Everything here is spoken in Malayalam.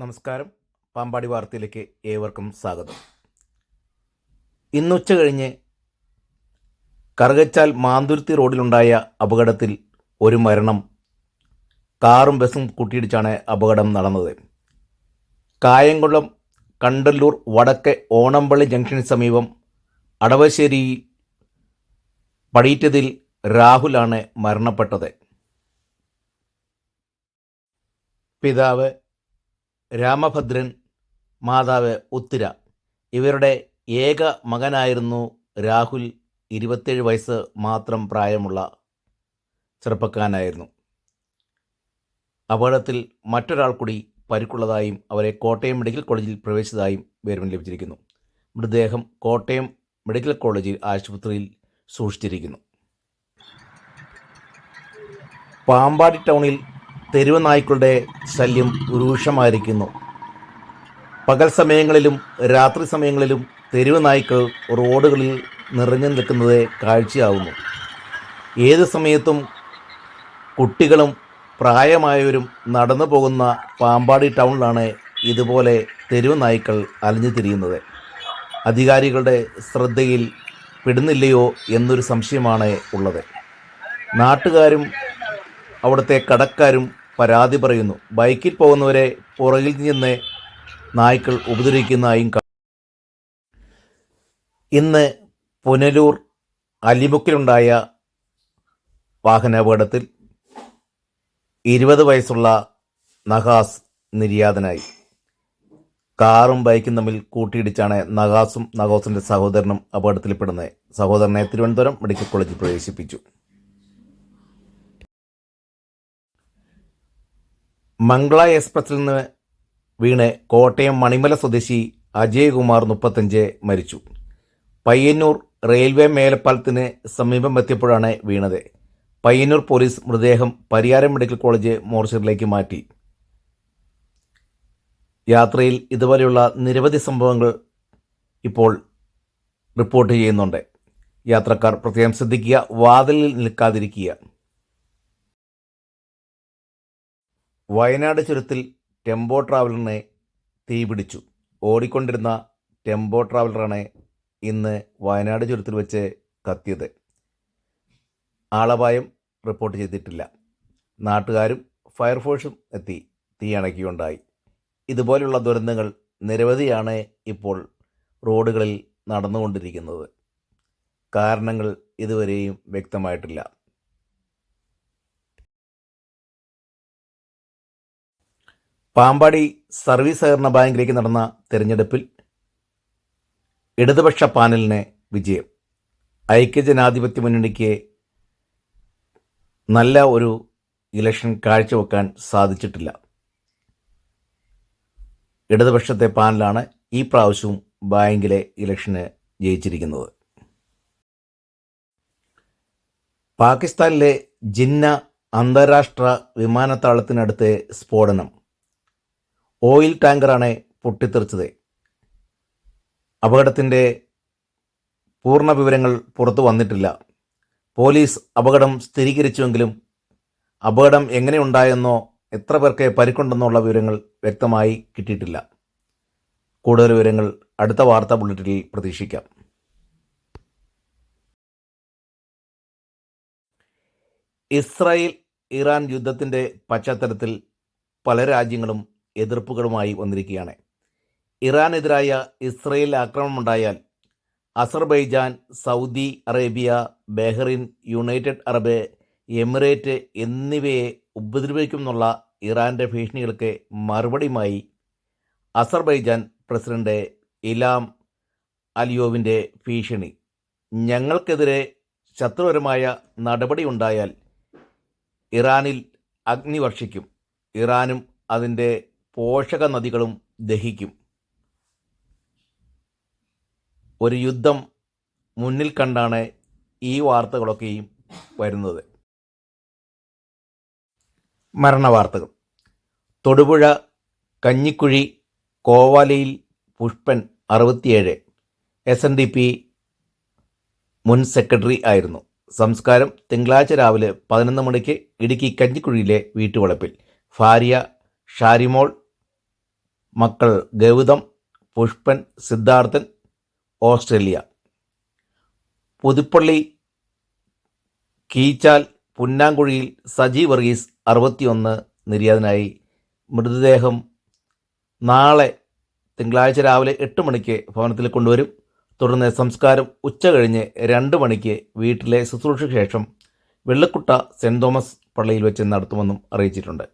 നമസ്കാരം. പാമ്പാടി വാർത്തയിലേക്ക് ഏവർക്കും സ്വാഗതം. ഇന്നുച്ച കഴിഞ്ഞ് കറുകച്ചാൽ മാന്തുരുത്തി റോഡിലുണ്ടായ അപകടത്തിൽ ഒരു മരണം കാറും ബസ്സും കൂട്ടിയിടിച്ചാണ് അപകടം നടന്നത്. കായംകുളം കണ്ടല്ലൂർ വടക്കെ ഓണമ്പള്ളി ജംഗ്ഷന് സമീപം അടവശ്ശേരി പടിയിറ്റതിൽ രാഹുലാണ് മരണപ്പെട്ടത്. പിതാവ് രാമഭദ്രൻ മാതാവ് ഉത്തിര. ഇവരുടെ ഏക മകനായിരുന്നു രാഹുൽ. ഇരുപത്തേഴ് വയസ്സ് മാത്രം പ്രായമുള്ള ചെറുപ്പക്കാരനായിരുന്നു. അപകടത്തിൽ മറ്റൊരാൾ കൂടി പരിക്കുള്ളതായും അവരെ കോട്ടയം മെഡിക്കൽ കോളേജിൽ പ്രവേശിച്ചതായും വിവരം ലഭിച്ചിരിക്കുന്നു. മൃതദേഹം കോട്ടയം മെഡിക്കൽ കോളേജിൽ ആശുപത്രിയിൽ സൂക്ഷിച്ചിരിക്കുന്നു. പാമ്പാടി ടൗണിൽ തെരുവ് നായ്ക്കളുടെ ശല്യം രൂക്ഷമായിരിക്കുന്നു. പകൽ സമയങ്ങളിലും രാത്രി സമയങ്ങളിലും തെരുവ് നായ്ക്കൾ റോഡുകളിൽ നിറഞ്ഞു നിൽക്കുന്നത് കാഴ്ചയാവുന്നു. ഏത് സമയത്തും കുട്ടികളും പ്രായമായവരും നടന്നു പോകുന്ന പാമ്പാടി ടൗണിലാണ് ഇതുപോലെ തെരുവ് നായ്ക്കൾ അലഞ്ഞു തിരിയുന്നത്. അധികാരികളുടെ ശ്രദ്ധയിൽ പെടുന്നില്ലയോ എന്നൊരു സംശയമാണ് ഉള്ളത്. നാട്ടുകാരും അവിടുത്തെ കടക്കാരും പരാതി പറയുന്നു. ബൈക്കിൽ പോകുന്നവരെ പുറകിൽ നിന്ന് നായ്ക്കൾ ഉപദ്രവിക്കുന്നതായും ഇന്ന് പുനലൂർ അലിമുക്കിലുണ്ടായ വാഹനാപകടത്തിൽ ഇരുപത് വയസ്സുള്ള നഹാസ് നിര്യാതനായി. കാറും ബൈക്കും തമ്മിൽ കൂട്ടിയിടിച്ചാണ് നഹാസും നഹാസിന്റെ സഹോദരനും അപകടത്തിൽപ്പെടുന്നത്. സഹോദരനെ തിരുവനന്തപുരം മെഡിക്കൽ കോളേജിൽ പ്രവേശിപ്പിച്ചു. മംഗള എക്സ്പ്രസിൽ നിന്ന് വീണ് കോട്ടയം മണിമല സ്വദേശി അജയ്കുമാർ മുപ്പത്തഞ്ച് മരിച്ചു. പയ്യന്നൂർ റെയിൽവേ മേലപ്പാലത്തിന് സമീപം എത്തിയപ്പോഴാണ് വീണത്. പയ്യന്നൂർ പോലീസ് മൃതദേഹം പരിയാരം മെഡിക്കൽ കോളേജ് മോർച്ചറിലേക്ക് മാറ്റി. യാത്രയിൽ ഇതുപോലെയുള്ള നിരവധി സംഭവങ്ങൾ ഇപ്പോൾ റിപ്പോർട്ട് ചെയ്യുന്നുണ്ട്. യാത്രക്കാർ പ്രത്യേകം ശ്രദ്ധിക്കുക വാതിലിൽ നിൽക്കാതിരിക്കുക. വയനാട് ചുരത്തിൽ ടെമ്പോ ട്രാവലറിനെ തീപിടിച്ചു ഓടിക്കൊണ്ടിരുന്ന ടെമ്പോ ട്രാവലറാണ് ഇന്ന് വയനാട് ചുരത്തിൽ വെച്ച് കത്തിയത്. ആളപായം റിപ്പോർട്ട് ചെയ്തിട്ടില്ല. നാട്ടുകാരും ഫയർഫോഴ്സും എത്തി തീ അണയ്ക്കുകയുണ്ടായി ഇതുപോലുള്ള ദുരന്തങ്ങൾ നിരവധിയാണ് ഇപ്പോൾ റോഡുകളിൽ നടന്നുകൊണ്ടിരിക്കുന്നത്. കാരണങ്ങൾ ഇതുവരെയും വ്യക്തമായിട്ടില്ല. പാമ്പാടി സർവീസ് സഹകരണ ബാങ്കിലേക്ക് നടന്ന തെരഞ്ഞെടുപ്പിൽ ഇടതുപക്ഷ പാനലിന് വിജയം. ഐക്യജനാധിപത്യ മുന്നണിക്ക് നല്ല ഒരു ഇലക്ഷൻ കാഴ്ചവെക്കാൻ സാധിച്ചിട്ടില്ല. ഇടതുപക്ഷത്തെ പാനലാണ് ഈ പ്രാവശ്യവും ബാങ്കിലെ ഇലക്ഷന് ജയിച്ചിരിക്കുന്നത്. പാകിസ്ഥാനിലെ ജിന്ന അന്താരാഷ്ട്ര വിമാനത്താവളത്തിനടുത്തെ സ്ഫോടനം. ഓയിൽ ടാങ്കറാണ് പൊട്ടിത്തെറിച്ചത്. അപകടത്തിന്റെ പൂർണ വിവരങ്ങൾ പുറത്തു വന്നിട്ടില്ല. പോലീസ് അപകടം സ്ഥിരീകരിച്ചുവെങ്കിലും അപകടം എങ്ങനെയുണ്ടായെന്നോ എത്ര പേർക്ക് പരിക്കുണ്ടെന്നുള്ള വിവരങ്ങൾ വ്യക്തമായി കിട്ടിയിട്ടില്ല. കൂടുതൽ വിവരങ്ങൾ അടുത്ത വാർത്താ ബുള്ളറ്റിനിൽ പ്രതീക്ഷിക്കാം. ഇസ്രായേൽ ഇറാൻ യുദ്ധത്തിന്റെ പശ്ചാത്തലത്തിൽ പല രാജ്യങ്ങളും എതിർപ്പുകളുമായി വന്നിരിക്കുകയാണ്. ഇറാനെതിരായ Israel ആക്രമണമുണ്ടായാൽ Azerbaijan Saudi Arabia Bahrain United Arab Emirate എന്നിവയെ ഉപദ്രവിക്കുമെന്നുള്ള ഇറാന്റെ ഭീഷണികൾക്ക് മറുപടിയുമായി അസർബൈജാൻ പ്രസിഡന്റ് ഇലാം അലിയോവിന്റെ ഭീഷണി. ഞങ്ങൾക്കെതിരെ ശത്രുപരമായ നടപടി ഉണ്ടായാൽ ഇറാനിൽ അഗ്നി വർഷിക്കും ഇറാനും അതിന്റെ പോഷക നദികളും ദഹിക്കും. ഒരു യുദ്ധം മുന്നിൽ കണ്ടാണ് ഈ വാർത്തകളൊക്കെയും വരുന്നത്. മരണവാർത്തകൾ. തൊടുപുഴ കഞ്ഞിക്കുഴി കോവാലയിൽ പുഷ്പൻ അറുപത്തിയേഴ് എസ് എൻ ഡി പി മുൻ സെക്രട്ടറി ആയിരുന്നു. സംസ്കാരം തിങ്കളാഴ്ച രാവിലെ പതിനൊന്ന് മണിക്ക് ഇടുക്കി കഞ്ഞിക്കുഴിയിലെ വീട്ടുവളപ്പിൽ. ഭാര്യ ഷാരിമോൾ മക്കൾ ഗൗതം പുഷ്പൻ സിദ്ധാർത്ഥൻ ഓസ്ട്രേലിയ. പുതുപ്പള്ളി കീച്ചാൽ പുന്നാങ്കുഴിയിൽ സജി വർഗീസ് അറുപത്തിയൊന്ന് നിര്യാതനായി. മൃതദേഹം നാളെ തിങ്കളാഴ്ച രാവിലെ എട്ട് മണിക്ക് ഭവനത്തിൽ കൊണ്ടുവരും. തുടർന്ന് സംസ്കാരം ഉച്ച കഴിഞ്ഞ് രണ്ട് മണിക്ക് വീട്ടിലെ ശുശ്രൂഷയ്ക്ക് ശേഷം വെള്ളക്കുട്ട സെന്റ് തോമസ് പള്ളിയിൽ വെച്ച് നടത്തുമെന്നും അറിയിച്ചിട്ടുണ്ട്.